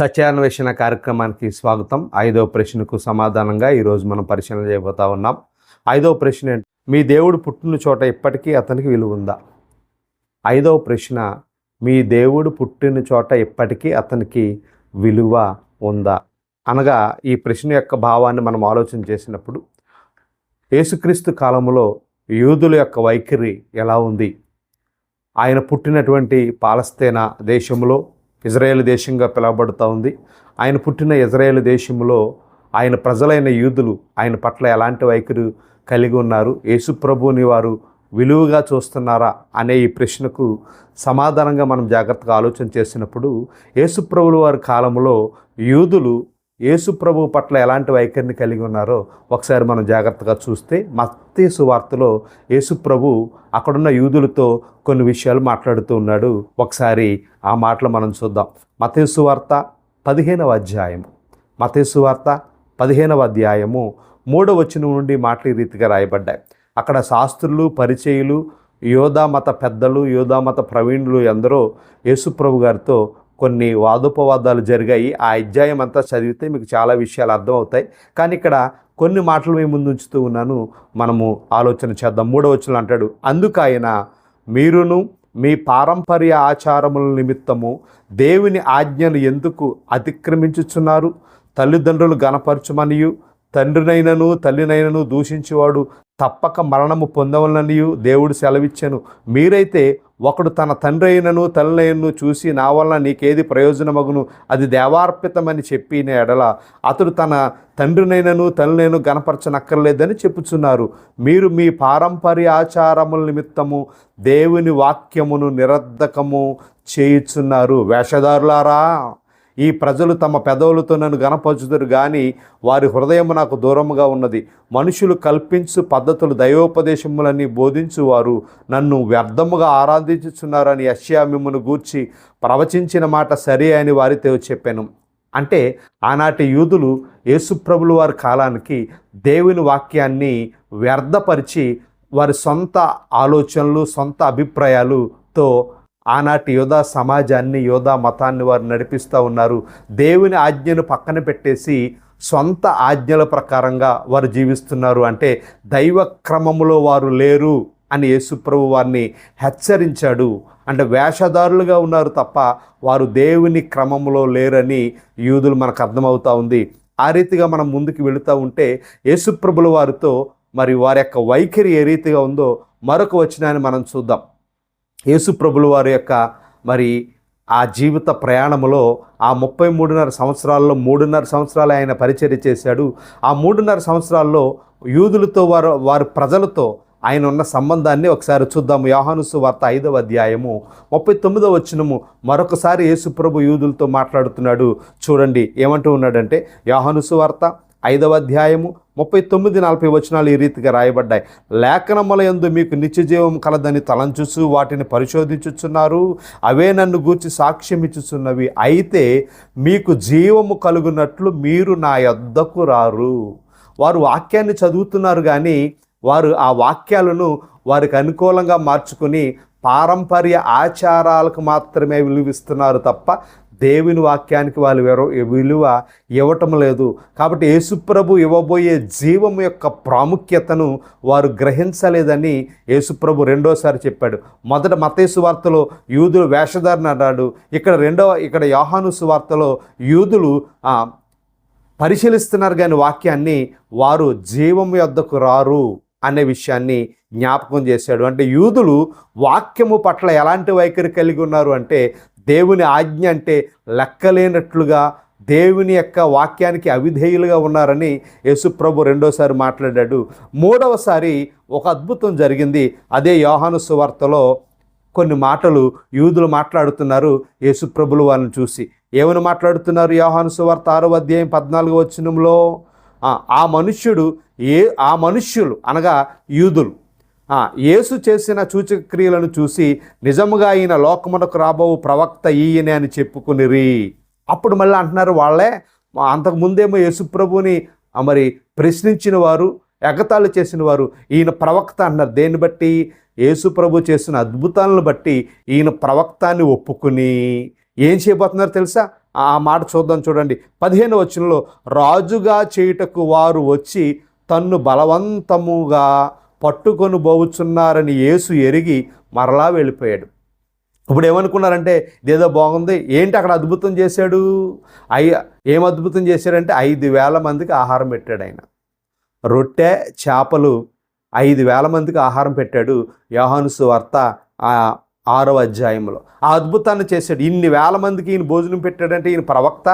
సత్యాన్వేషణ కార్యక్రమానికి స్వాగతం. ఐదవ ప్రశ్నకు సమాధానంగా ఈరోజు మనం పరిశీలన చేయబోతా ఉన్నాం. ఐదవ ప్రశ్న మీ దేవుడు పుట్టిన చోట ఇప్పటికీ అతనికి విలువ ఉందా? ఐదవ ప్రశ్న మీ దేవుడు పుట్టిన చోట ఇప్పటికీ అతనికి విలువ ఉందా? అనగా ఈ ప్రశ్న యొక్క భావాన్ని మనం ఆలోచన చేసినప్పుడు యేసుక్రీస్తు కాలంలో యూదుల యొక్క వైఖరి ఎలా ఉంది? ఆయన పుట్టినటువంటి పాలస్తీనా దేశంలో ఇజ్రాయేల్ దేశంగా పిలువబడుతూ ఉంది. ఆయన పుట్టిన ఇజ్రాయేల్ దేశంలో ఆయన ప్రజలైన యూదులు ఆయన పట్ల ఎలాంటి వైఖరి కలిగి ఉన్నారు? యేసుప్రభుని వారు విలువగా చూస్తున్నారా అనే ఈ ప్రశ్నకు సమాధానంగా మనం జాగ్రత్తగా ఆలోచన చేసినప్పుడు యేసుప్రభుల వారి కాలంలో యూదులు యేసుప్రభు పట్ల ఎలాంటి వైఖరిని కలిగి ఉన్నారో ఒకసారి మనం జాగ్రత్తగా చూస్తే మత్తే సువార్తలో యేసుప్రభు అక్కడున్న యూదులతో కొన్ని విషయాలు మాట్లాడుతూ ఉన్నాడు. ఒకసారి ఆ మాటలు మనం చూద్దాం. మతేసు వార్త పదిహేనవ అధ్యాయము. మతేసు వార్త పదిహేనవ అధ్యాయము మూడవ వచనం నుండి మాటలు ఈ రీతిగా రాయబడ్డాయి. అక్కడ శాస్త్రులు పరిచయులు యోధా మత పెద్దలు యోధా మత ప్రవీణులు ఎందరో యేసుప్రభు గారితో కొన్ని వాదోపవాదాలు జరిగాయి. ఆ అధ్యాయం అంతా చదివితే మీకు చాలా విషయాలు అర్థమవుతాయి. కానీ ఇక్కడ కొన్ని మాటలు మేము ముందు ఉంచుతూ ఉన్నాను. మనము ఆలోచన చేద్దాం. మూడవ వచ్చిన అంటాడు అందుకైన మీరును మీ పారంపర్య ఆచారముల నిమిత్తము దేవుని ఆజ్ఞను ఎందుకు అతిక్రమించుచున్నారు? తల్లిదండ్రులు గణపరచమనియు తండ్రినైనను తల్లినైనను దూషించేవాడు తప్పక మరణము పొందవలననియు దేవుడు సెలవిచ్చాను. మీరైతే ఒకడు తన తండ్రి అయినను తల్లినైనను చూసి నా వలన నీకేది ప్రయోజనమగును? అది దేవార్పితమని చెప్పిన ఎడల అతడు తన తండ్రినైనను తల్లినైను గనపరచనక్కర్లేదని చెప్పుచున్నారు. మీరు మీ పారంపర్య ఆచారముల నిమిత్తము దేవుని వాక్యమును నిరర్ధకము చేయుచున్నారు. వేషధారులారా! ఈ ప్రజలు తమ పెదవులతో నన్ను గనపరుచుదురు కానీ వారి హృదయం నాకు దూరముగా ఉన్నది. మనుషులు కల్పించు పద్ధతులు దైవోపదేశములన్నీ బోధించువారు. నన్ను వ్యర్థముగా ఆరాధించుచున్నారని యష్యా మిమ్మను గూర్చి ప్రవచించిన మాట సరే అని వారితో చెప్పాను. అంటే ఆనాటి యూదులు యేసుప్రభులు వారి కాలానికి దేవుని వాక్యాన్ని వ్యర్థపరిచి వారి సొంత ఆలోచనలు సొంత అభిప్రాయాలుతో ఆనాటి యోధా సమాజాన్ని యోధా మతాన్ని వారు నడిపిస్తూ ఉన్నారు. దేవుని ఆజ్ఞను పక్కన పెట్టేసి సొంత ఆజ్ఞల ప్రకారంగా వారు జీవిస్తున్నారు. అంటే దైవ క్రమములో వారు లేరు అని యేసుప్రభు వారిని హెచ్చరించాడు. అంటే వేషధారులుగా ఉన్నారు తప్ప వారు దేవుని క్రమంలో లేరని యూదులు మనకు అర్థమవుతూ ఉంది. ఆ రీతిగా మనం ముందుకు వెళుతూ ఉంటే యేసుప్రభుల వారితో మరి వారి యొక్క వైఖరి ఏ రీతిగా ఉందో మరొక వచనాన్ని మనం చూద్దాం. యేసుప్రభుల వారి యొక్క మరి ఆ జీవిత ప్రయాణములో ఆ ముప్పై మూడున్నర సంవత్సరాల్లో మూడున్నర సంవత్సరాలు ఆయన పరిచర్య చేశాడు. ఆ మూడున్నర సంవత్సరాల్లో యూదులతో వారు వారి ప్రజలతో ఆయన ఉన్న సంబంధాన్ని ఒకసారి చూద్దాము. యోహానుసు వార్త ఐదవ అధ్యాయము ముప్పై తొమ్మిదవ వచ్చినము మరొకసారి యేసుప్రభు యూదులతో మాట్లాడుతున్నాడు. చూడండి ఏమంటూ ఉన్నాడంటే యోహానుసు వార్త ఐదవ అధ్యాయము ముప్పై తొమ్మిది నలభై వచనాలు ఈ రీతిగా రాయబడ్డాయి. లేఖనముల యందు మీకు నిత్యజీవం కలదని తలంచుచు వాటిని పరిశోధించుచున్నారు. అవే నన్ను గూర్చి సాక్ష్యం ఇచ్చుచున్నవి. అయితే మీకు జీవము కలుగునట్లు మీరు నా యొద్దకు రారు. వారు వాక్యాన్ని చదువుతున్నారు కానీ వారు ఆ వాక్యాలను వారికి అనుకూలంగా మార్చుకుని పారంపర్య ఆచారాలకు మాత్రమే విలువిస్తున్నారు తప్ప దేవుని వాక్యానికి వాళ్ళు విలువ ఇవ్వటం లేదు. కాబట్టి యేసుప్రభు ఇవ్వబోయే జీవం యొక్క ప్రాముఖ్యతను వారు గ్రహించలేదని యేసుప్రభు రెండోసారి చెప్పాడు. మొదట మతేసు వార్తలో యూదులు వేషధారణ అన్నాడు. ఇక్కడ రెండవ ఇక్కడ యోహాను సువార్తలో యూదులు పరిశీలిస్తున్నారు కానీ వాక్యాన్ని వారు జీవం యొద్దకు రారు అనే విషయాన్ని జ్ఞాపకం చేశాడు. అంటే యూదులు వాక్యము పట్ల ఎలాంటి వైఖరి కలిగి ఉన్నారు అంటే దేవుని ఆజ్ఞ అంటే లెక్కలేనట్లుగా దేవుని యొక్క వాక్యానికి అవిధేయులుగా ఉన్నారని యేసుప్రభు రెండోసారి మాట్లాడాడు. మూడవసారి ఒక అద్భుతం జరిగింది. అదే యోహాను సువార్తలో కొన్ని మాటలు యూదులు మాట్లాడుతున్నారు. యేసుప్రభులు వారిని చూసి ఏమని మాట్లాడుతున్నారు? యోహాను సువార్త ఆరో అధ్యాయం పద్నాలుగు వచ్చినంలో ఆ మనుష్యుడు ఏ ఆ మనుష్యులు అనగా యూదులు. యేసు చేసిన సూచక్రియలను చూసి నిజముగా ఈయన లోకమునకు రాబో ప్రవక్త ఈయనే అని చెప్పుకునిరి. అప్పుడు మళ్ళీ అంటున్నారు వాళ్ళే అంతకుముందేమో అంతకు ముందేమో యేసుప్రభుని మరి ప్రశ్నించిన వారు ఎగతాళి చేసిన వారు ఈయన ప్రవక్త అన్నారు. దేన్ని బట్టి? యేసుప్రభు చేసిన అద్భుతాలను బట్టి ఈయన ప్రవక్తాన్ని ఒప్పుకుని. ఏం చేయబోతున్నారు తెలుసా? ఆ మాట చూద్దాం చూడండి. పదిహేను వచనంలో రాజుగా చేయుటకు వారు వచ్చి తన్ను బలవంతముగా పట్టుకొని పోవుచున్నారని యేసు ఎరిగి మరలా వెళ్ళిపోయాడు. ఇప్పుడు ఏమనుకున్నారంటే ఇదేదో బాగుంది ఏంటి అక్కడ అద్భుతం చేశాడు? అయ్య ఏం అద్భుతం చేశాడంటే ఐదు వేల మందికి ఆహారం పెట్టాడు ఆయన. రొట్టె చేపలు ఐదు వేల మందికి ఆహారం పెట్టాడు యోహాను వార్త ఆరవ అధ్యాయంలో. ఆ అద్భుతాన్ని చేశాడు. ఇన్ని వేల మందికి ఈయన భోజనం పెట్టాడంటే ఈయన ప్రవక్త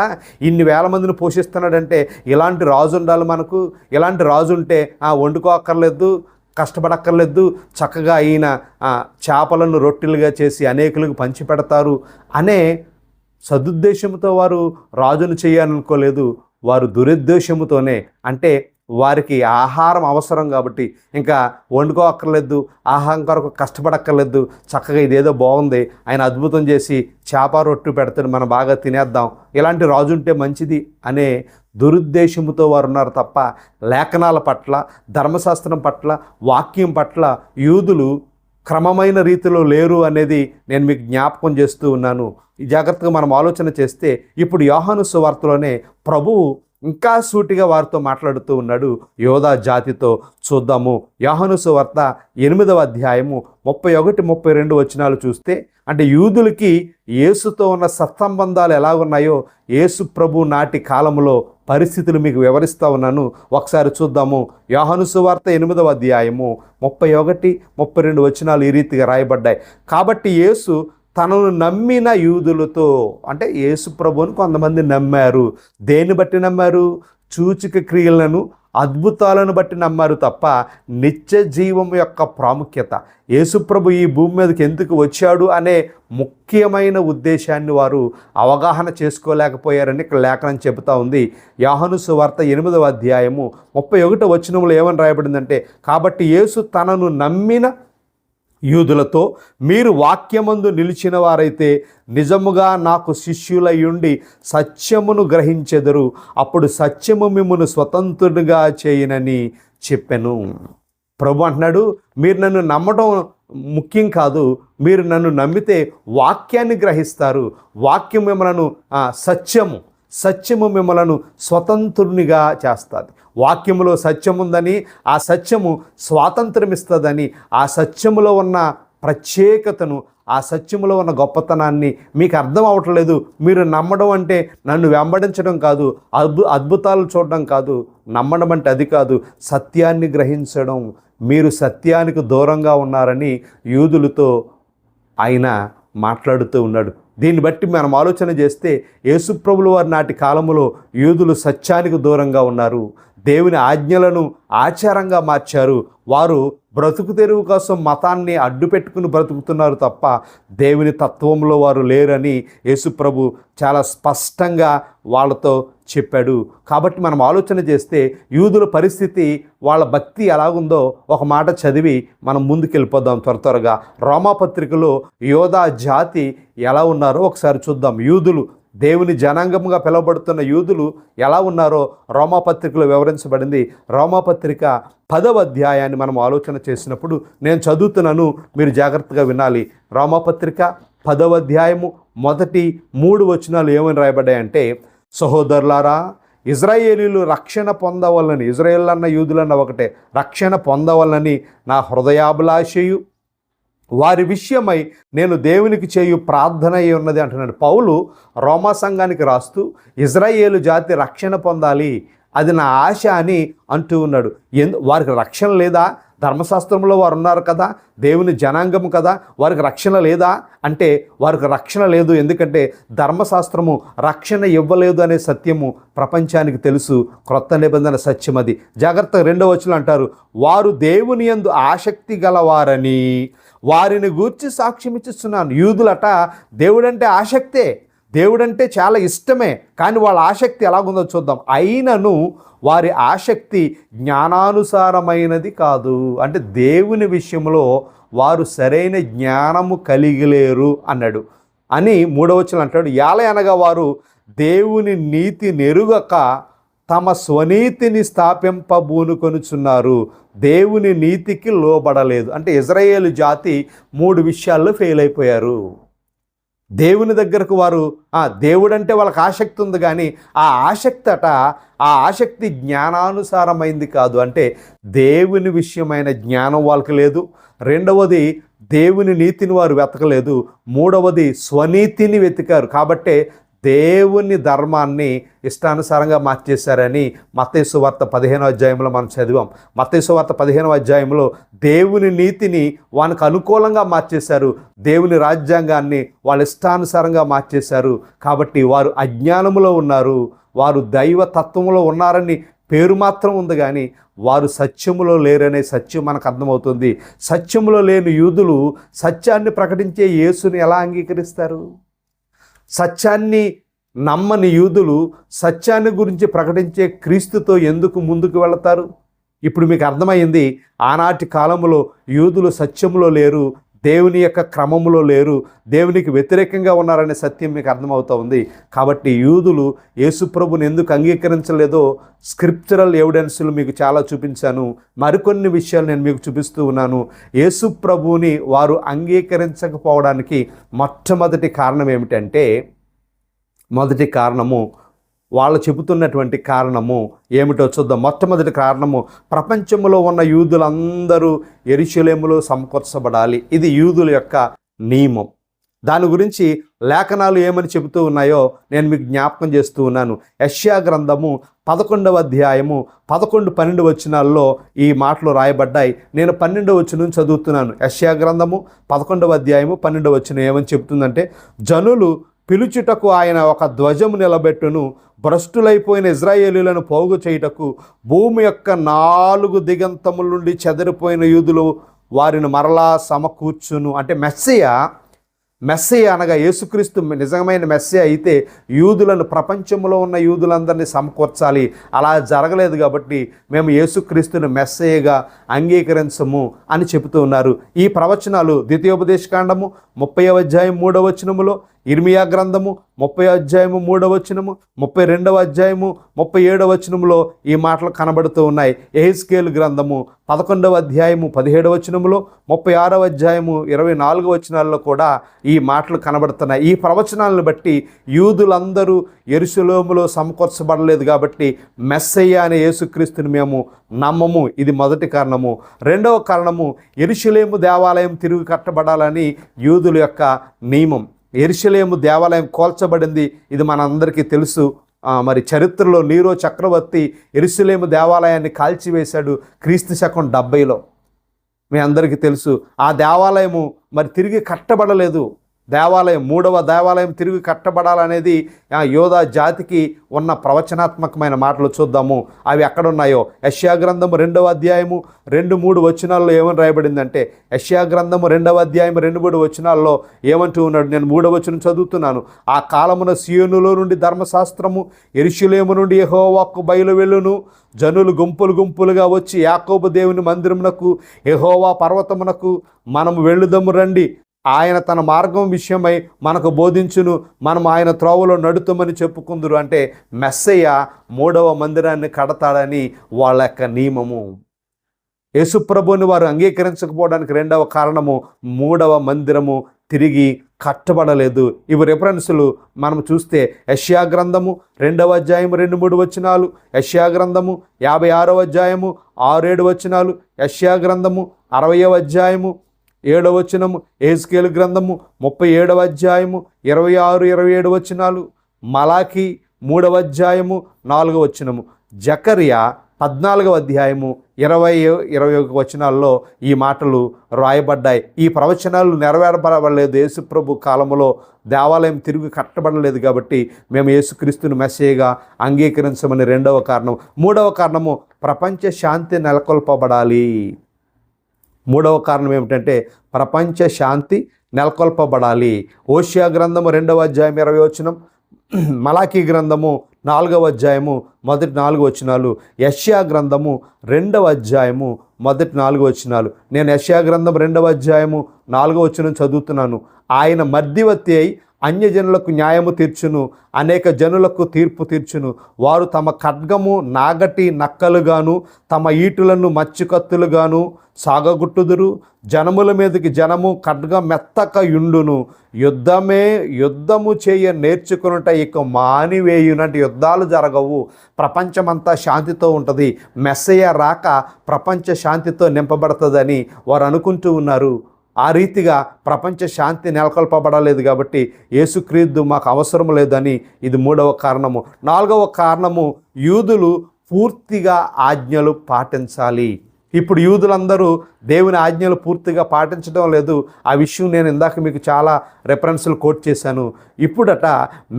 ఇన్ని వేల మందిని పోషిస్తున్నాడంటే ఇలాంటి రాజు ఉండాలి మనకు ఇలాంటి రాజు ఉంటే ఆ వండుకోక్కర్లేదు కష్టపడక్కర్లేదు. చక్కగా ఈయన చేపలను రొట్టెలుగా చేసి అనేకులకు పంచిపెడతారు అనే సదుద్దేశంతో వారు రాజును చేయాలనుకోలేదు. వారు దురుద్దేశముతోనే అంటే వారికి ఆహారం అవసరం కాబట్టి ఇంకా వండుకో అక్కర్లేదు ఆహారం కొరకు కష్టపడక్కర్లేదు. చక్కగా ఇదేదో బాగుంది. ఆయన అద్భుతం చేసి చేప రొట్టు పెడతాడు మనం బాగా తినేద్దాం. ఇలాంటి రాజు ఉంటే మంచిది అనే దురుద్దేశంతో వారు ఉన్నారు తప్ప లేఖనాల పట్ల ధర్మశాస్త్రం పట్ల వాక్యం పట్ల యూదులు క్రమమైన రీతిలో లేరు అనేది నేను మీకు జ్ఞాపకం చేస్తూ ఉన్నాను. జాగ్రత్తగా మనం ఆలోచన చేస్తే ఇప్పుడు యోహాను సువార్తలోనే ప్రభువు ఇంకా సూటిగా వారితో మాట్లాడుతూ ఉన్నాడు యోధా జాతితో చూద్దాము. యోహాను సువార్త ఎనిమిదవ అధ్యాయము ముప్పై ఒకటి ముప్పై రెండు వచనాలు చూస్తే అంటే యూదులకి యేసుతో ఉన్న సత్సంబంధాలు ఎలా ఉన్నాయో యేసు ప్రభు నాటి కాలంలో పరిస్థితులు మీకు వివరిస్తూ ఉన్నాను. ఒకసారి చూద్దాము. యోహను సువార్త ఎనిమిదవ అధ్యాయము ముప్పై ఒకటి ముప్పై రెండు వచనాలు ఈ రీతిగా రాయబడ్డాయి. కాబట్టి యేసు తనను నమ్మిన యూదులతో అంటే యేసుప్రభుని కొంతమంది నమ్మారు. దేన్ని బట్టి నమ్మారు? సూచిక క్రియలను అద్భుతాలను బట్టి నమ్మారు తప్ప నిత్య జీవం యొక్క ప్రాముఖ్యత. యేసుప్రభు ఈ భూమి మీదకి ఎందుకు వచ్చాడు అనే ముఖ్యమైన ఉద్దేశాన్ని వారు అవగాహన చేసుకోలేకపోయారని ఇక్కడ లేఖనం చెబుతా ఉంది. యాహను సువార్త ఎనిమిదవ అధ్యాయము ముప్పై ఒకటో వచనంలో ఏమని రాయబడిందంటే కాబట్టి యేసు తనను నమ్మిన యూదులతో మీరు వాక్యమందు నిలిచిన వారైతే నిజముగా నాకు శిష్యులయ్యుండి సత్యమును గ్రహించెదరు. అప్పుడు సత్యము మిమ్మును స్వతంత్రుడిగా చేయనని చెప్పాను. ప్రభు అంటున్నాడు మీరు నన్ను నమ్మడం ముఖ్యం కాదు మీరు నన్ను నమ్మితే వాక్యాన్ని గ్రహిస్తారు. వాక్యం మిమ్మలను సత్యము సత్యము మిమ్మలను స్వతంత్రునిగా చేస్తుంది. వాక్యములో సత్యం ఉందని ఆ సత్యము స్వాతంత్రమిస్తుందని ఆ సత్యములో ఉన్న ప్రత్యేకతను ఆ సత్యములో ఉన్న గొప్పతనాన్ని మీకు అర్థం అవ్వట్లేదు మీరు నమ్మడం అంటే నన్ను వెంబడించడం కాదు అద్భు అద్భుతాలు చూడడం కాదు నమ్మడం అంటే అది కాదు సత్యాన్ని గ్రహించడం. మీరు సత్యానికి దూరంగా ఉన్నారని యూదులతో ఆయన మాట్లాడుతూ ఉన్నాడు. దీన్ని బట్టి మనం ఆలోచన చేస్తే యేసుప్రభుల వారి నాటి కాలంలో యూదులు సత్యానికి దూరంగా ఉన్నారు. దేవుని ఆజ్ఞలను ఆచారంగా మార్చారు. వారు బ్రతుకు తెరువు కోసం మతాన్ని అడ్డు పెట్టుకుని బ్రతుకుతున్నారు తప్ప దేవుని తత్వంలో వారు లేరని యేసుప్రభు చాలా స్పష్టంగా వాళ్ళతో చెప్పాడు. కాబట్టి మనం ఆలోచన చేస్తే యూదుల పరిస్థితి వాళ్ళ భక్తి ఎలాగుందో ఒక మాట చదివి మనం ముందుకెళ్ళిపోదాం త్వర త్వరగా. రోమాపత్రికలో యోధా జాతి ఎలా ఉన్నారో ఒకసారి చూద్దాం. యూదులు దేవుని జనాంగముగా పిలువబడుతున్న యూదులు ఎలా ఉన్నారో రోమాపత్రికలో వివరించబడింది. రోమాపత్రిక పదవ అధ్యాయాన్ని మనం ఆలోచన చేసినప్పుడు నేను చదువుతున్నాను మీరు జాగ్రత్తగా వినాలి. రోమాపత్రిక పదవ అధ్యాయము మొదటి మూడు వచనాలు ఏమని రాయబడ్డాయంటే సహోదరులారా ఇజ్రాయేలీలు రక్షణ పొందవలని ఇజ్రాయేల్ అన్న యూదులన్న ఒకటే రక్షణ పొందవలని నా హృదయాభిలాషయు వారి విషయమై నేను దేవునికి చేయు ప్రార్థన అయి ఉన్నది అంటున్నాడు. పౌలు రోమా సంఘానికి రాస్తూ ఇజ్రాయేలు జాతి రక్షణ పొందాలి అది నా ఆశ అని అంటూ ఉన్నాడు. ఎందు వారికి రక్షణ లేదా? ధర్మశాస్త్రంలో వారు ఉన్నారు కదా దేవుని జనాంగం కదా వారికి రక్షణ లేదా? అంటే వారికి రక్షణ లేదు ఎందుకంటే ధర్మశాస్త్రము రక్షణ ఇవ్వలేదు అనే సత్యము ప్రపంచానికి తెలుసు క్రొత్త నిబంధన సత్యం అది జాగ్రత్త రెండో వచ్చిన అంటారు వారు దేవుని యందు ఆసక్తి గలవారని వారిని గూర్చి సాక్ష్యం ఇచ్చిస్తున్నాను యూదులట దేవుడంటే ఆసక్తే దేవుడంటే చాలా ఇష్టమే. కానీ వాళ్ళ ఆసక్తి ఎలాగుందో చూద్దాం. అయినను వారి ఆసక్తి జ్ఞానానుసారమైనది కాదు. అంటే దేవుని విషయంలో వారు సరైన జ్ఞానము కలిగిలేరు అన్నాడు. అని మూడవచనం అంటాడు. యాల అనగా వారు దేవుని నీతి నెరుగక తమ స్వనీతిని స్థాపింపబూనుకొనుచున్నారు. దేవుని నీతికి లోబడలేదు. అంటే ఇజ్రాయేలు జాతి మూడు విషయాల్లో ఫెయిల్ అయిపోయారు. దేవుని దగ్గరకు వారు ఆ దేవుడంటే వాళ్ళకి ఆసక్తి ఉంది కానీ ఆ ఆసక్తి అట ఆ ఆసక్తి జ్ఞానానుసారమైంది కాదు. అంటే దేవుని విషయమైన జ్ఞానం వాళ్ళకి లేదు. రెండవది దేవుని నీతిని వారు వెతకలేదు. మూడవది స్వనీతిని వెతికారు. కాబట్టే దేవుని ధర్మాన్ని ఇష్టానుసారంగా మార్చేశారని మత్తేసు వార్త పదిహేనో అధ్యాయంలో మనం చదివాం. మత్తేసు వార్త పదిహేనో అధ్యాయంలో దేవుని నీతిని వానికి అనుకూలంగా మార్చేశారు. దేవుని రాజ్యాంగాన్ని వాళ్ళ ఇష్టానుసారంగా మార్చేశారు. కాబట్టి వారు అజ్ఞానములో ఉన్నారు. వారు దైవ తత్వంలో ఉన్నారని పేరు మాత్రం ఉంది కానీ వారు సత్యములో లేరనే సత్యం మనకు అర్థమవుతుంది. సత్యములో లేని యూదులు సత్యాన్ని ప్రకటించే యేసుని ఎలా అంగీకరిస్తారు? సత్యాన్ని నమ్మని యూదులు సత్యాన్ని గురించి ప్రకటించే క్రీస్తుతో ఎందుకు ముందుకు వెళతారు? ఇప్పుడు మీకు అర్థమైంది ఆనాటి కాలంలో యూదులు సత్యంలో లేరు దేవుని యొక్క క్రమములో లేరు. దేవునికి వ్యతిరేకంగా ఉన్నారనే సత్యం మీకు అర్థమవుతూ ఉంది. కాబట్టి యూదులు యేసుప్రభుని ఎందుకు అంగీకరించలేదో స్క్రిప్చరల్ ఎవిడెన్స్లు మీకు చాలా చూపించాను. మరికొన్ని విషయాలు నేను మీకు చూపిస్తూ ఉన్నాను. యేసుప్రభుని వారు అంగీకరించకపోవడానికి మొట్టమొదటి కారణం ఏమిటంటే మొదటి కారణము వాళ్ళు చెబుతున్నటువంటి కారణము ఏమిటో చూద్దాం. మొట్టమొదటి కారణము ప్రపంచంలో ఉన్న యూదులందరూ ఎరిశలేములో సమకూర్చబడాలి. ఇది యూదుల యొక్క నియమం. దాని గురించి లేఖనాలు ఏమని చెబుతూ ఉన్నాయో నేను మీకు జ్ఞాపకం చేస్తూ ఉన్నాను. యష్యా గ్రంథము పదకొండవ అధ్యాయము పదకొండు పన్నెండు వచనాల్లో ఈ మాటలు రాయబడ్డాయి. నేను పన్నెండవ వచనం చదువుతున్నాను. యష్యా గ్రంథము పదకొండవ అధ్యాయము పన్నెండవ వచనం ఏమని చెబుతుందంటే జనులు పిలుచుటకు ఆయన ఒక ధ్వజము నిలబెట్టును. భ్రష్టులైపోయిన ఇజ్రాయేలీలను పోగు చేయుటకు భూమి యొక్క నాలుగు దిగంతముల నుండి చెదరిపోయిన యూదులు వారిని మరలా సమకూర్చును. అంటే మెస్సయ్య మెస్సయ్య అనగా యేసుక్రీస్తు నిజమైన మెస్సయ్య అయితే యూదులను ప్రపంచంలో ఉన్న యూదులందరినీ సమకూర్చాలి. అలా జరగలేదు కాబట్టి మేము యేసుక్రీస్తుని మెస్సయగా అంగీకరించము అని చెబుతూ ఉన్నారు. ఈ ప్రవచనాలు ద్వితీయోపదేశకాండము ముప్పై అధ్యాయం మూడవ వచనములో ఇర్మియా గ్రంథము ముప్పై అధ్యాయము మూడవ వచనము ముప్పై రెండవ అధ్యాయము ముప్పై ఏడవ వచనములో ఈ మాటలు కనబడుతూ ఉన్నాయి. ఎహిస్కేల్ గ్రంథము పదకొండవ అధ్యాయము పదిహేడవ వచనములో ముప్పై ఆరవ అధ్యాయము ఇరవై నాలుగవ వచనాల్లో కూడా ఈ మాటలు కనబడుతున్నాయి. ఈ ప్రవచనాలను బట్టి యూదులందరూ ఎరుసలోములో సమకూర్చబడలేదు కాబట్టి మెస్సయ్య అనే యేసుక్రీస్తుని మేము నమ్మము. ఇది మొదటి కారణము. రెండవ కారణము ఎరుసలేము దేవాలయం తిరిగి కట్టబడాలని యూదుల యొక్క నియమం. ఎరుషలేము దేవాలయం కోల్చబడింది. ఇది మనందరికీ తెలుసు. మరి చరిత్రలో నీరో చక్రవర్తి ఎరుసలేము దేవాలయాన్ని కాల్చివేశాడు క్రీస్తు శకం డెబ్బైలో. మీ అందరికీ తెలుసు. ఆ దేవాలయము మరి తిరిగి కట్టబడలేదు. దేవాలయం మూడవ దేవాలయం తిరిగి కట్టబడాలనేది ఆ యోధా జాతికి ఉన్న ప్రవచనాత్మకమైన మాటలు చూద్దాము. అవి ఎక్కడున్నాయో? యశ్యాగ్రంథము రెండవ అధ్యాయము రెండు మూడు వచనాల్లో ఏమని రాయబడిందంటే యశ్యాగ్రంథము రెండవ అధ్యాయం రెండు మూడు వచనాల్లో ఏమంటూ ఉన్నాడు. నేను మూడవ వచనం చదువుతున్నాను. ఆ కాలమున సియోనులో నుండి ధర్మశాస్త్రము ఎరుషులేము నుండి యహోవాకు బయలు వెళ్ళును. జనులు గుంపులు గుంపులుగా వచ్చి యాకోబు దేవుని మందిరమునకు యహోవా పర్వతమునకు మనము వెళ్ళుదము రండి. ఆయన తన మార్గం విషయమై మనకు బోధించును. మనం ఆయన త్రోవలో నడుతామని చెప్పుకుందరు. అంటే మెస్సయ్య మూడవ మందిరాన్ని కడతాడని వాళ్ళ యొక్క నియమము. యేసుప్రభుని వారు అంగీకరించకపోవడానికి రెండవ కారణము మూడవ మందిరము తిరిగి కట్టబడలేదు. ఇవి రెఫరెన్సులు మనం చూస్తే యష్యా గ్రంథము రెండవ అధ్యాయం రెండు మూడు వచనాలు యష్యా గ్రంథము యాభై ఆరవ అధ్యాయము ఆరేడు వచనాలు యష్యా గ్రంథము అరవయవ అధ్యాయము ఏడవ వచనము ఏజ్కేలు గ్రంథము ముప్పై ఏడవ అధ్యాయము ఇరవై ఆరు ఇరవై ఏడు వచనాలు మలాకి మూడవ అధ్యాయము నాలుగవ వచనము. జకరియా పద్నాలుగవ అధ్యాయము ఇరవై ఇరవై ఒక వచనాల్లో ఈ మాటలు రాయబడ్డాయి. ఈ ప్రవచనాలు నెరవేరబడలేదు యేసుప్రభు కాలంలో దేవాలయం తిరిగి కట్టబడలేదు కాబట్టి మేము యేసుక్రీస్తుని మెస్సేగా అంగీకరించమని రెండవ కారణం. మూడవ కారణము ప్రపంచ శాంతి నెలకొల్పబడాలి. మూడవ కారణం ఏమిటంటే ప్రపంచ శాంతి నెలకొల్పబడాలి. ఓషియా గ్రంథము రెండవ అధ్యాయం ఇరవై వచనం మలాఖీ గ్రంథము నాలుగవ అధ్యాయము మొదటి నాలుగు వచనాలు యష్యా గ్రంథము రెండవ అధ్యాయము మొదటి నాలుగు వచనాలు. నేను యష్యా గ్రంథం రెండవ అధ్యాయము నాలుగవ వచనం చదువుతున్నాను. ఆయన మధ్యవర్తి అయి అన్యజనులకు న్యాయము తీర్చును అనేక జనులకు తీర్పు తీర్చును. వారు తమ ఖడ్గము నాగటి నక్కలుగాను తమ ఈటులను మచ్చికత్తులుగాను సాగగుట్టుదురు. జనముల మీదకి జనము ఖడ్గ మెత్తక యుండును. యుద్ధమే యుద్ధము చేయ నేర్చుకున్నట ఇక మానివేయునంటే యుద్ధాలు జరగవు. ప్రపంచమంతా శాంతితో ఉంటుంది. మెస్సయ్య రాక ప్రపంచ శాంతితో నింపబడుతుందని వారు అనుకుంటూ ఉన్నారు. ఆ రీతిగా ప్రపంచ శాంతి నెలకొల్పబడలేదు కాబట్టి యేసుక్రీస్తు మాకు అవసరం లేదని ఇది మూడవ కారణము. నాలుగవ కారణము యూదులు పూర్తిగా ఆజ్ఞలు పాటించాలి. ఇప్పుడు యూదులందరూ దేవుని ఆజ్ఞలు పూర్తిగా పాటించడం లేదు. ఆ విషయం నేను ఇందాక మీకు చాలా రెఫరెన్స్లు కోట్ చేశాను. ఇప్పుడట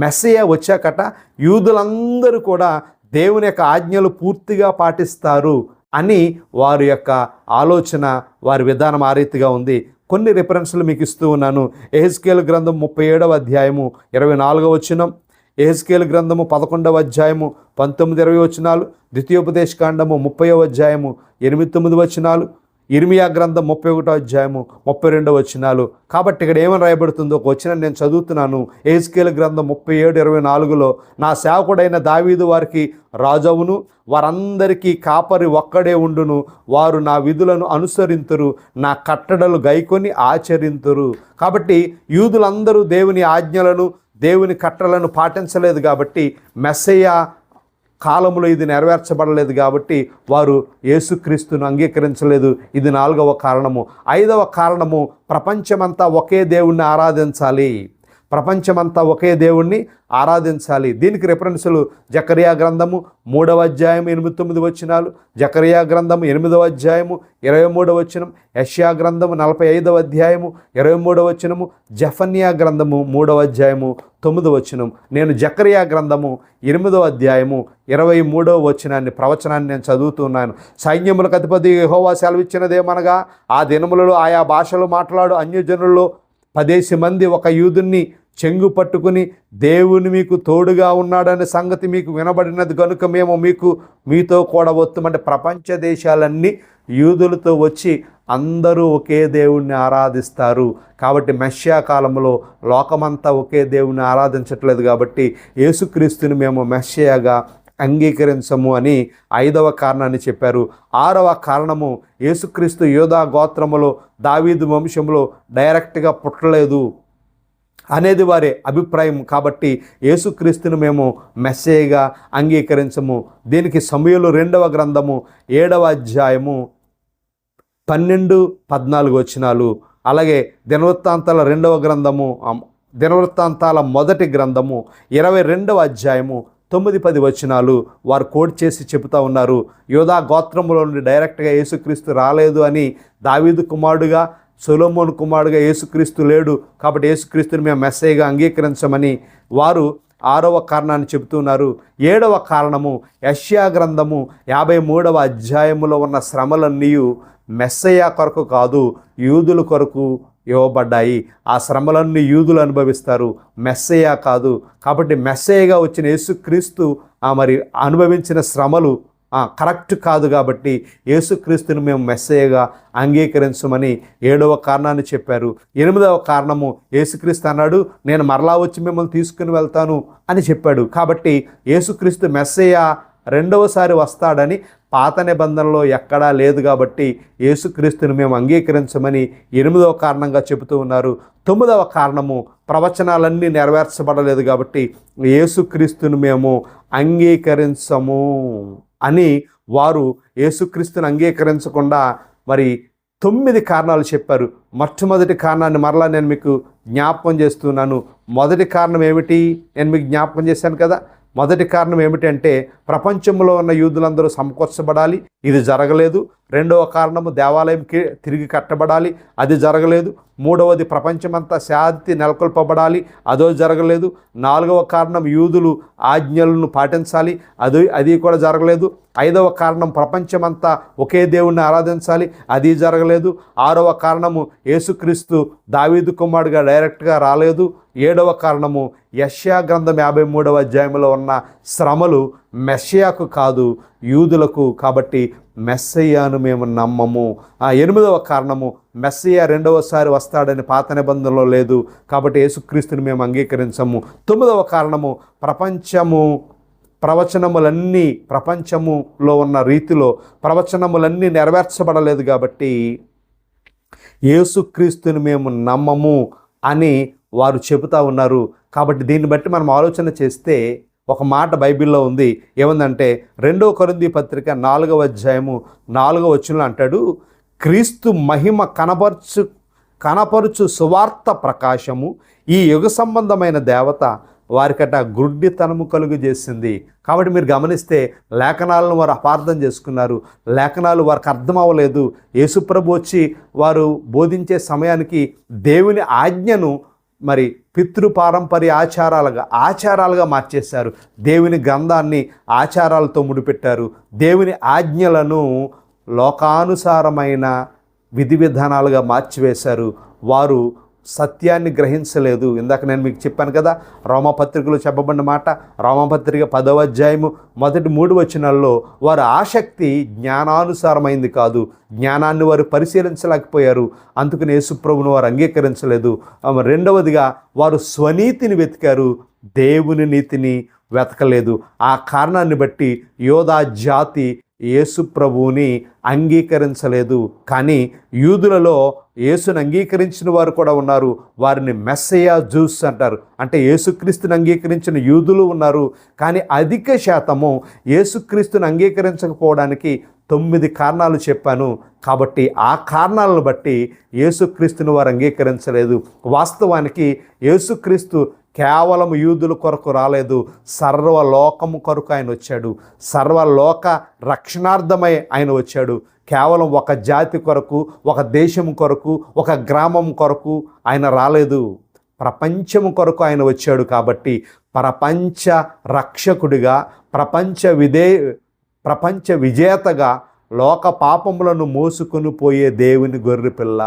మెస్సయ వచ్చాకట యూదులందరూ కూడా దేవుని యొక్క ఆజ్ఞలు పూర్తిగా పాటిస్తారు అని వారి యొక్క ఆలోచన వారి విధానం ఆ రీతిగా ఉంది. కొన్ని రిఫరెన్స్లు మీకు ఇస్తూ ఉన్నాను. ఎహెస్కేల్ గ్రంథం ముప్పై ఏడవ అధ్యాయము ఇరవై నాలుగవ వచనం ఎహెస్కేల్ గ్రంథము పదకొండవ అధ్యాయము పంతొమ్మిది ఇరవై వచనాలు ద్వితీయోపదేశ కాండము ముప్పైవ అధ్యాయము ఎనిమిది తొమ్మిది వచనాలు ఇర్మియా గ్రంథం ముప్పై ఒకటో అధ్యాయము ముప్పై రెండో వచనాలు. కాబట్టి ఇక్కడ ఏమని రాయబడుతుందో ఒక వచ్చిన నేను చదువుతున్నాను. ఏజ్కేల గ్రంథం ముప్పై ఏడు ఇరవై నాలుగులో నా సేవకుడైన దావీదు వారికి రాజవును వారందరికీ కాపరి ఒక్కడే ఉండును. వారు నా విధులను అనుసరింతురు నా కట్టడలు గైకొని ఆచరింతురు. కాబట్టి యూదులందరూ దేవుని ఆజ్ఞలను దేవుని కట్టలను పాటించలేదు కాబట్టి మెస్సయ్య కాలంలో ఇది నెరవేర్చబడలేదు కాబట్టి వారు యేసుక్రీస్తును అంగీకరించలేదు. ఇది నాలుగవ కారణము. ఐదవ కారణము ప్రపంచమంతా ఒకే దేవుణ్ణి ఆరాధించాలి. ప్రపంచమంతా ఒకే దేవుణ్ణి ఆరాధించాలి. దీనికి రిఫరెన్సులు జకరియా గ్రంథము మూడవ అధ్యాయం ఎనిమిది తొమ్మిది వచ్చినాలు జకరియా గ్రంథము ఎనిమిదవ అధ్యాయము ఇరవై మూడవ వచనం యష్యా గ్రంథము నలభై ఐదవ అధ్యాయము ఇరవై మూడవ వచనము జఫన్యా గ్రంథము మూడవ అధ్యాయము తొమ్మిదవ వచనం. నేను జకరియా గ్రంథము ఎనిమిదవ అధ్యాయము ఇరవై మూడవ వచనాన్ని ప్రవచనాన్ని నేను చదువుతున్నాను. సైన్యములకు అధిపతి యెహోవా సెలవిచ్చినదేమనగా ఆ దినములలో ఆయా భాషలు మాట్లాడు అన్యజనుల్లో పదేసి మంది ఒక యూదుని చెంగు పట్టుకుని దేవుని మీకు తోడుగా ఉన్నాడనే సంగతి మీకు వినబడినది కనుక మేము మీకు మీతో కూడా వస్తామంటే ప్రపంచ దేశాలన్నీ యూదులతో వచ్చి అందరూ ఒకే దేవుణ్ణి ఆరాధిస్తారు. కాబట్టి మెష్యా కాలంలో లోకమంతా ఒకే దేవుణ్ణి ఆరాధించట్లేదు కాబట్టి యేసుక్రీస్తుని మేము మెస్సియాగా అంగీకరించము అని ఐదవ కారణాన్ని చెప్పారు. ఆరవ కారణము యేసుక్రీస్తు యోధా గోత్రములో దావీదు వంశంలో డైరెక్ట్గా పుట్టలేదు అనేది వారి అభిప్రాయం. కాబట్టి యేసుక్రీస్తును మేము మెస్సేగా అంగీకరించము. దీనికి సమయంలో రెండవ గ్రంథము ఏడవ అధ్యాయము పన్నెండు పద్నాలుగు వచనాలు. అలాగే దినవృత్తాంతాల రెండవ గ్రంథము దినవృత్తాంతాల మొదటి గ్రంథము ఇరవై రెండవ అధ్యాయము తొమ్మిది పది వచనాలు వారు కోడ్ చేసి చెబుతా ఉన్నారు. యోధా గోత్రములో నుండి డైరెక్ట్గా యేసుక్రీస్తు రాలేదు అని దావీదు కుమారుడుగా సొలోమోన్ కుమారుడుగా యేసుక్రీస్తు లేడు. కాబట్టి యేసుక్రీస్తుని మేము మెస్సేగా అంగీకరించమని వారు ఆరవ కారణాన్ని చెబుతున్నారు ఏడవ కారణము యష్యా గ్రంథము యాభై మూడవ అధ్యాయములో ఉన్న శ్రమలన్నీ మెస్సయ్య కొరకు కాదు యూదుల కొరకు ఇవ్వబడ్డాయి. ఆ శ్రమలన్నీ యూదులు అనుభవిస్తారు. మెస్సయ్య కాదు. కాబట్టి మెస్సయ్యగా వచ్చిన యేసుక్రీస్తు ఆ మరి అనుభవించిన శ్రమలు కరెక్ట్ కాదు కాబట్టి యేసుక్రీస్తుని మేము మెస్సయ్యగా అంగీకరించమని ఏడవ కారణాన్ని చెప్పారు. ఎనిమిదవ కారణము యేసుక్రీస్తు అన్నాడు నేను మరలా వచ్చి మిమ్మల్ని తీసుకుని వెళ్తాను అని చెప్పాడు. కాబట్టి యేసుక్రీస్తు మెస్సయ్య రెండవసారి వస్తాడని పాత నిబంధనలో ఎక్కడా లేదు కాబట్టి యేసుక్రీస్తుని మేము అంగీకరించమని ఎనిమిదవ కారణంగా చెబుతూ ఉన్నారు. తొమ్మిదవ కారణము ప్రవచనాలన్నీ నెరవేర్చబడలేదు కాబట్టి యేసుక్రీస్తుని మేము అంగీకరించము అని వారు యేసుక్రీస్తుని అంగీకరించకుండా మరి తొమ్మిది కారణాలు చెప్పారు. మొట్టమొదటి కారణాన్ని మరలా నేను మీకు జ్ఞాపకం చేస్తున్నాను. మొదటి కారణం ఏమిటి? నేను మీకు జ్ఞాపకం చేశాను కదా. మొదటి కారణం ఏమిటంటే ప్రపంచంలో ఉన్న యూదులందరూ సమకూర్చబడాలి. ఇది జరగలేదు. రెండవ కారణము దేవాలయంకి తిరిగి కట్టబడాలి. అది జరగలేదు. మూడవది ప్రపంచమంతా శాంతి నెలకొల్పబడాలి. అదో జరగలేదు. నాలుగవ కారణం యూదులు ఆజ్ఞలను పాటించాలి. అది అది కూడా జరగలేదు. ఐదవ కారణం ప్రపంచమంతా ఒకే దేవుణ్ణి ఆరాధించాలి. అది జరగలేదు. ఆరవ కారణము యేసుక్రీస్తు దావీదు కుమారుడుగా డైరెక్ట్గా రాలేదు. ఏడవ కారణము యష్యా గ్రంథం యాభై మూడవ అధ్యాయంలో ఉన్న శ్రమలు మెస్సియాకు కాదు యూదులకు. కాబట్టి మెస్సయ్యాను మేము నమ్మము. ఆ ఎనిమిదవ కారణము మెస్సయ్య రెండవసారి వస్తాడని పాత నిబంధనలో లేదు. కాబట్టి యేసుక్రీస్తుని మేము అంగీకరించము. తొమ్మిదవ కారణము ప్రపంచము ప్రవచనములన్నీ ప్రపంచములో ఉన్న రీతిలో ప్రవచనములన్నీ నెరవేర్చబడలేదు కాబట్టి యేసుక్రీస్తుని మేము నమ్మము అని వారు చెబుతా ఉన్నారు. కాబట్టి దీన్ని బట్టి మనం ఆలోచన చేస్తే ఒక మాట బైబిల్లో ఉంది. ఏముందంటే రెండో కొరింది పత్రిక నాలుగవ అధ్యాయము నాలుగవ వచనంలో అంటాడు క్రీస్తు మహిమ కనపరచు కనపరుచు సువార్త ప్రకాశము ఈ యుగ సంబంధమైన దేవత వారికట గుడ్డితనము కలుగు చేసింది. కాబట్టి మీరు గమనిస్తే లేఖనాలను వారు అపార్థం చేసుకున్నారు. లేఖనాలు వారికి అర్థం అవ్వలేదు. యేసుప్రభు వచ్చి వారు బోధించే సమయానికి దేవుని ఆజ్ఞను మరి పితృపారంపర్య ఆచారాలుగా ఆచారాలుగా మార్చేశారు. దేవుని గ్రంథాన్ని ఆచారాలతో ముడిపెట్టారు. దేవుని ఆజ్ఞలను లోకానుసారమైన విధి విధానాలుగా మార్చివేశారు. వారు సత్యాన్ని గ్రహించలేదు. ఇందాక నేను మీకు చెప్పాను కదా రోమపత్రికలో చెప్పబడిన మాట రోమపత్రిక పదవ అధ్యాయము మొదటి మూడు వచనాల్లో వారి ఆసక్తి జ్ఞానానుసారమైంది కాదు. జ్ఞానాన్ని వారు పరిశీలించలేకపోయారు. అందుకని యేసుప్రభును వారు అంగీకరించలేదు. రెండవదిగా వారు స్వనీతిని వెతికారు దేవుని నీతిని వెతకలేదు. ఆ కారణాన్ని బట్టి యోధా జాతి యేసు ప్రభువుని అంగీకరించలేదు. కానీ యూదులలో యేసుని అంగీకరించిన వారు కూడా ఉన్నారు. వారిని మెస్సయా జూస్ అంటారు. అంటే యేసుక్రీస్తుని అంగీకరించిన యూదులు ఉన్నారు. కానీ అధిక శాతము యేసుక్రీస్తుని అంగీకరించకపోవడానికి తొమ్మిది కారణాలు చెప్పాను. కాబట్టి ఆ కారణాలను బట్టి యేసుక్రీస్తుని వారు అంగీకరించలేదు. వాస్తవానికి యేసుక్రీస్తు కేవలం యూదుల కొరకు రాలేదు సర్వలోకము కొరకు ఆయన వచ్చాడు. సర్వలోక రక్షణార్థమై ఆయన వచ్చాడు. కేవలం ఒక జాతి కొరకు ఒక దేశం కొరకు ఒక గ్రామం కొరకు ఆయన రాలేదు. ప్రపంచము కొరకు ఆయన వచ్చాడు కాబట్టి ప్రపంచ రక్షకుడిగా ప్రపంచ విదే ప్రపంచ విజేతగా లోక పాపములను మోసుకొని పోయే దేవుని గొర్రెపిల్ల.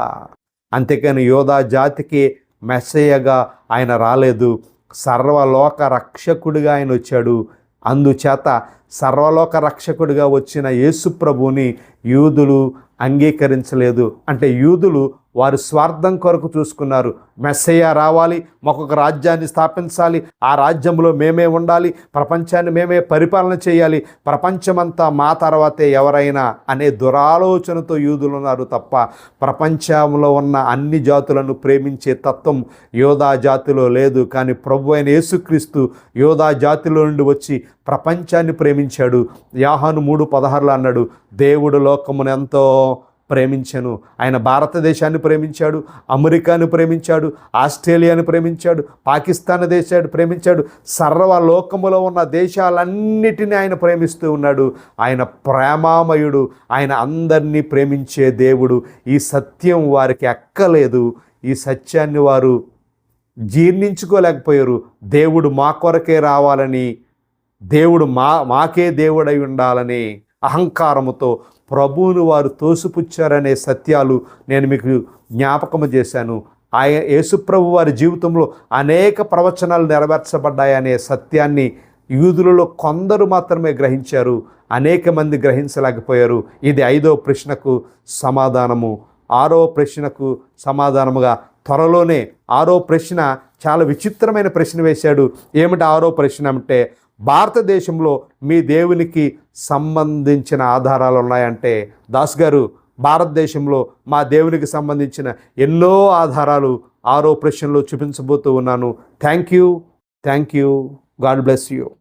అంతేకాని యోధా జాతికి మెస్సయ్యగా ఆయన రాలేదు. సర్వలోక రక్షకుడిగా ఆయన వచ్చాడు. అందుచేత సర్వలోక రక్షకుడిగా వచ్చిన యేసు యూదులు అంగీకరించలేదు. అంటే యూదులు వారు స్వార్థం కొరకు చూసుకున్నారు. మెస్సయ్య రావాలి మాకొక రాజ్యాన్ని స్థాపించాలి. ఆ రాజ్యంలో మేమే ఉండాలి ప్రపంచాన్ని మేమే పరిపాలన చేయాలి. ప్రపంచమంతా మా తర్వాతే ఎవరైనా అనే దురాలోచనతో యూదులు ఉన్నారు తప్ప ప్రపంచంలో ఉన్న అన్ని జాతులను ప్రేమించే తత్వం యోధా జాతిలో లేదు. కానీ ప్రభు అయిన యేసుక్రీస్తు యోధా జాతిలో నుండి వచ్చి ప్రపంచాన్ని ప్రేమించాడు. యాహాను మూడు పదహారులు అన్నాడు దేవుడు లోకమునెంతో ప్రేమించాను. ఆయన భారతదేశాన్ని ప్రేమించాడు అమెరికాను ప్రేమించాడు ఆస్ట్రేలియాను ప్రేమించాడు పాకిస్తాన్ దేశాన్ని ప్రేమించాడు. సర్వలోకములో ఉన్న దేశాలన్నిటినీ ఆయన ప్రేమిస్తూ ఉన్నాడు. ఆయన ప్రేమామయుడు ఆయన అందరినీ ప్రేమించే దేవుడు. ఈ సత్యం వారికి ఎక్కలేదు ఈ సత్యాన్ని వారు జీర్ణించుకోలేకపోయారు. దేవుడు మా కొరకే రావాలని దేవుడు మా మాకే దేవుడై ఉండాలని అహంకారముతో ప్రభువును వారు తోసిపుచ్చారనే సత్యాలు నేను మీకు జ్ఞాపకము చేశాను. ఆయన యేసుప్రభు వారి జీవితంలో అనేక ప్రవచనాలు నెరవేర్చబడ్డాయనే సత్యాన్ని యూదులలో కొందరు మాత్రమే గ్రహించారు. అనేక మంది గ్రహించలేకపోయారు. ఇది ఐదో ప్రశ్నకు సమాధానము. ఆరో ప్రశ్నకు సమాధానముగా త్వరలోనే ఆరో ప్రశ్న చాలా విచిత్రమైన ప్రశ్న వేశాడు. ఏమిటి ఆరో ప్రశ్న అంటే భారతదేశంలో మీ దేవునికి సంబంధించిన ఆధారాలు ఉన్నాయంటే దాస్ గారు భారతదేశంలో మా దేవునికి సంబంధించిన ఎన్నో ఆధారాలు ఆరో ప్రశ్నలో చూపించబోతూ ఉన్నాను. Thank you. Thank you. God bless you.